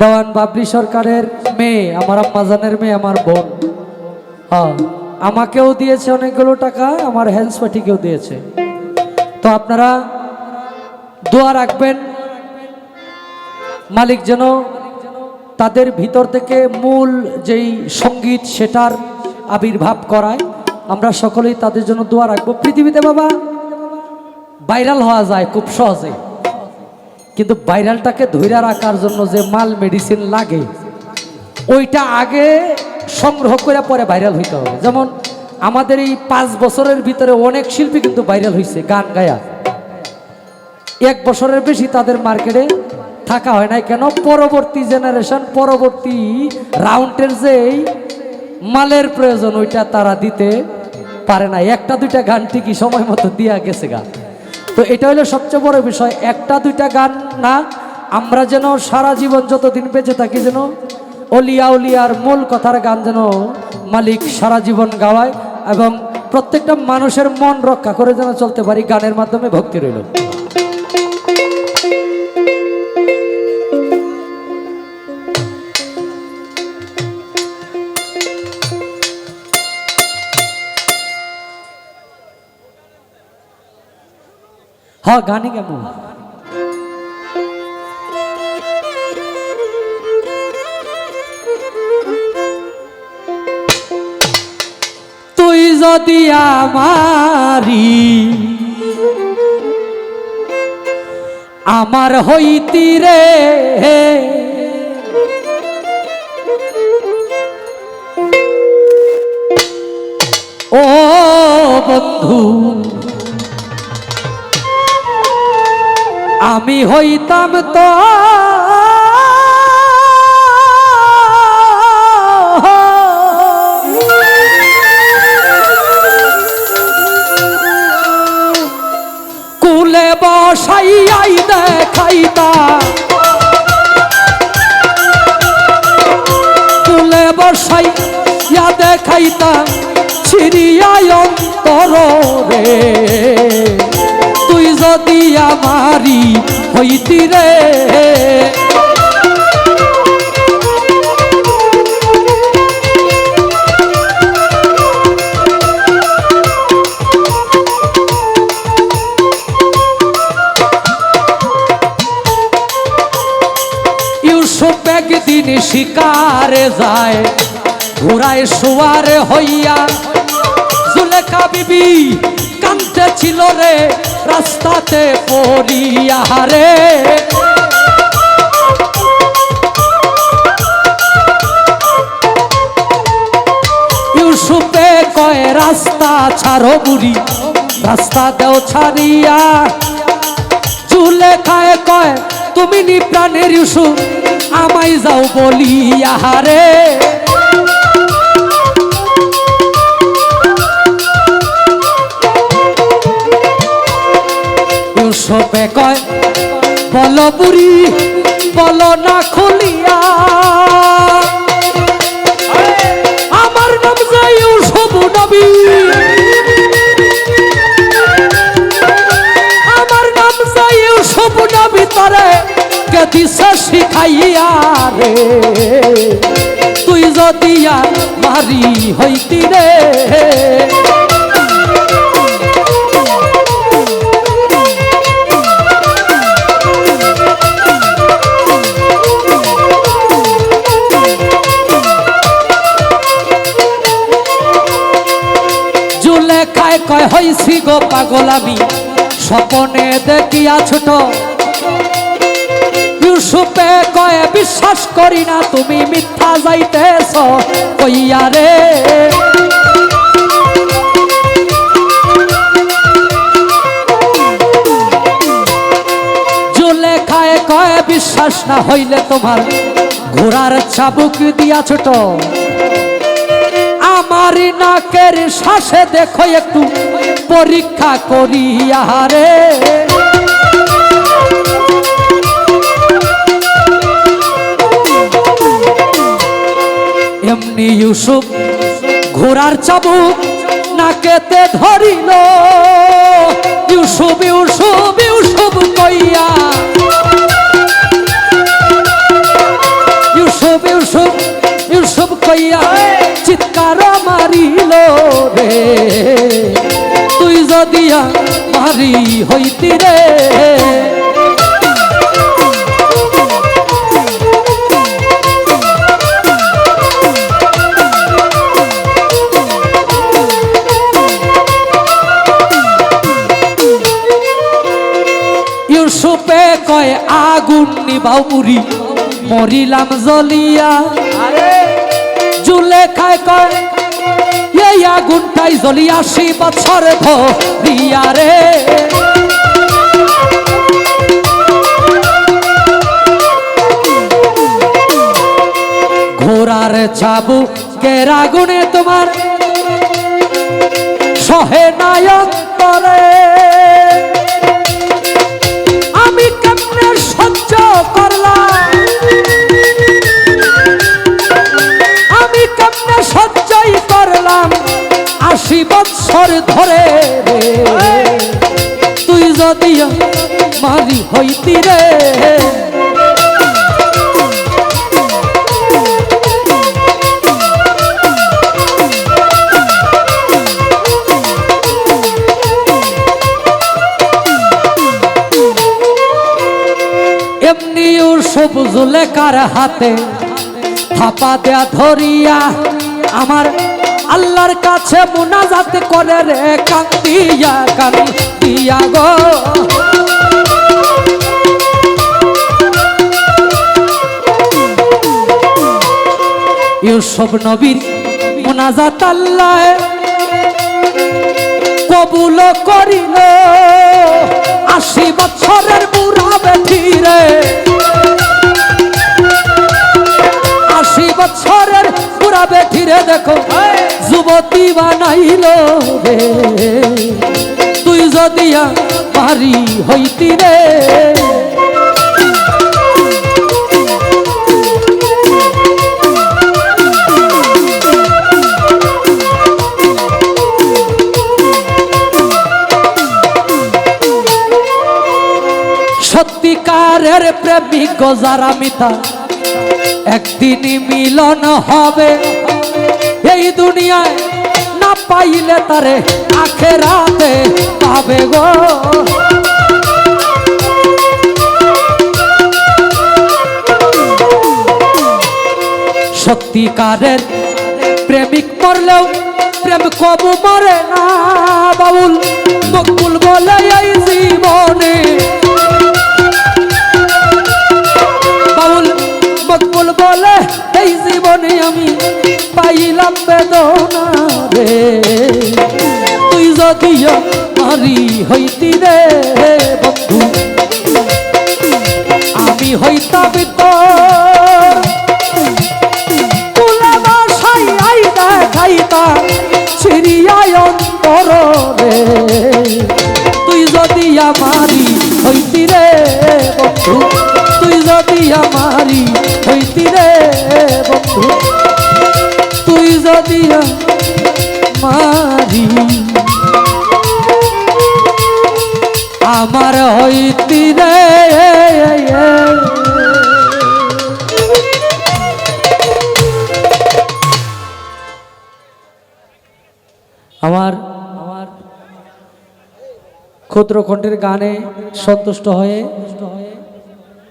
দেওয়ান বাবরি সরকারের মেয়ে, আমার আম্মাজানের মেয়ে, আমার বোন। হ্যাঁ আমাকেও দিয়েছে অনেকগুলো টাকা, আমার হেলথ পার্টিকেও দিয়েছে। তো আপনারা দোয়া রাখবেন, মালিক যেন তাদের ভিতর থেকে মূল যেই সংগীত, সেটার আবির্ভাব করায়। আমরা সকলেই তাদের জন্য দোয়া রাখব। পৃথিবীতে বাবা, ভাইরাল হওয়া যায়, খুব সহজে। কিন্তু ভাইরালটাকে ধৈর্য রাখার জন্য যে মাল মেডিসিন লাগে, ওইটা আগে সংগ্রহ করে পরে ভাইরাল হইতে হবে। যেমন আমাদের এই পাঁচ বছরের ভিতরে অনেক শিল্পী কিন্তু ভাইরাল হয়েছে গান গায়া। এক বছরের বেশি তাদের মার্কেটে থাকা হয় নাই কেন? পরবর্তী জেনারেশন পরবর্তী রাউন্ডের যেই মালের প্রয়োজন, ওইটা তারা দিতে পারে না একটা, দুইটা গান ঠিকই সময় মতো দিয়া গেছে গান তো এটা হলো সবচেয়ে বড় বিষয়। একটা, দুইটা গান না, আমরা যেন সারা জীবন যতদিন বেঁচে থাকি যেন অলিয়া উলিয়ার মূল কথার গান যেন মালিক সারা জীবন গাওয়ায় এবং প্রত্যেকটা মানুষের মন রক্ষা করে যেন চলতে পারি গানের মাধ্যমে ভক্তি রইল। গানই কেমন তুই যদি আমারি আমার হইতি রে ও বন্ধু আমি হইতাম তো। কুলে বসাইয়াই দেখাইতা। কুলে বসাইয়া দেখাইতা ছিড়িয়ায় অন্তর রে যদি আমারি হইতি রে। একদিন শিকারে যায় ঘোড়ায় শোয়ারে হইয়া জুলেখা বিবি কান্দতে ছিল রে, রাস্তাতে পড়িয়া রে ইউসুফে কয়, রাস্তা ছাড়ো বুড়ি, রাস্তা দেও ছাড়িয়া। চুলে খায় কয়, তুমি নি প্রাণের ইউসুফ, আমায় যাও বলিয়া রে বুড়ি বল না খুলিয়া। আমার নাম যে ইউসুফ নবী। আমার নাম যে ইউসুফ নবী, তরে কে দিছে শিখাইয়া রে। তুই যদি আর মারি হইতি রে। হইছি গো পাগল আমি স্বপনে দেখিয়া ছোট। ইউসুফে কয়, বিশ্বাস করি না তুমি মিথ্যা যাইতেছ, কইয়া রে। বিশ্বাস না হইলে তোমার ঘোড়ার চাবুক দিয়া ছোট। আমার নাকের শ্বাসে দেখো একটু পরীক্ষা করিয়া রে এমনি ইউসুফ ঘোড়ার চাবুক নাকেতে ধরিল। ইউসুফ ইউসুফ হইতি রে। ইউসুফে কয় আগুন নিবাও মুড়ি মরিলাম জ্বলিয়া জুলে খায় কয় এই আগুনটাই জ্বলি আশি বছর ধরিয়া রে। চাবু কের আগুনে তোমার? সহে নায়ন্তরে আমি কেমনে সহ্য করলাম? আমি কেমনে সহ্যই করলাম? আশি বছর ধরে তুই যদি মারি হইতি রে সবুজ লেখার হাতে থাপা দেয়া ধরিয়া আমার আল্লাহর কাছে মোনাজাত করে রে কান্দিয়া কান্দিয়া গো। ইউসুফ নবীর মোনাজাত আল্লাহ কবুল করিল। হইতি রে। সত্যিকারের প্রেমিক যারা মিতা, একদিনই মিলন হবে। এই দুনিয়ায় না পাইলে তারে আখেরাতে পাবে গো। সত্যিকারের। প্রেমিক মরলেও প্রেম কবু মরে না বাবুল। মকবুল বলে এই জীবনে। বাউল মকবুল বলে এই জীবনে আমি পাইলাম বেদনা রে। তুই যদি মারি হইতি তুই যদি আমারি হইতি রে। আমার আমার ক্ষুদ্র কণ্ঠের গানে সন্তুষ্ট হয়ে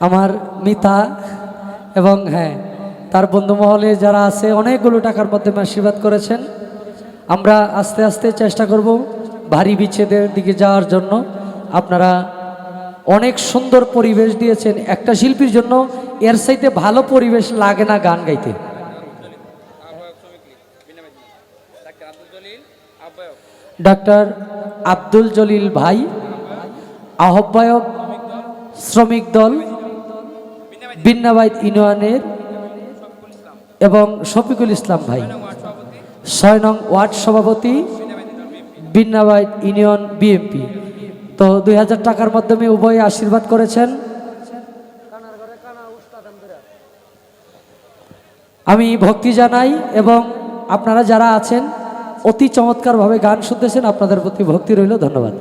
আমার মিতা এবং হ্যাঁ তার বন্ধু মহলে যারা আছে, অনেকগুলো টাকার মাধ্যমে আশীর্বাদ করেছেন। আমরা আস্তে আস্তে চেষ্টা করব ভারী বিচ্ছেদের দিকে যাওয়ার জন্য। আপনারা অনেক সুন্দর পরিবেশ দিয়েছেন। একটা শিল্পীর জন্য এর সাইতে ভালো পরিবেশ লাগে না গান গাইতে। ডাক্তার আব্দুল জলিল ভাই, আহ্বায়ক শ্রমিক দল বিন্নাবাইদ ইউনিয়নের এবং শফিকুল ইসলাম ভাই। ছয় নং ওয়ার্ড সভাপতি বিন্নাবাইদ ইউনিয়ন বিএমপি। তো দুই হাজার টাকার মাধ্যমে উভয়ে আশীর্বাদ করেছেন। আমি ভক্তি জানাই এবং আপনারা যারা আছেন, অতি চমৎকারভাবে গান শুনতেছেন, আপনাদের প্রতি ভক্তি রইল, ধন্যবাদ।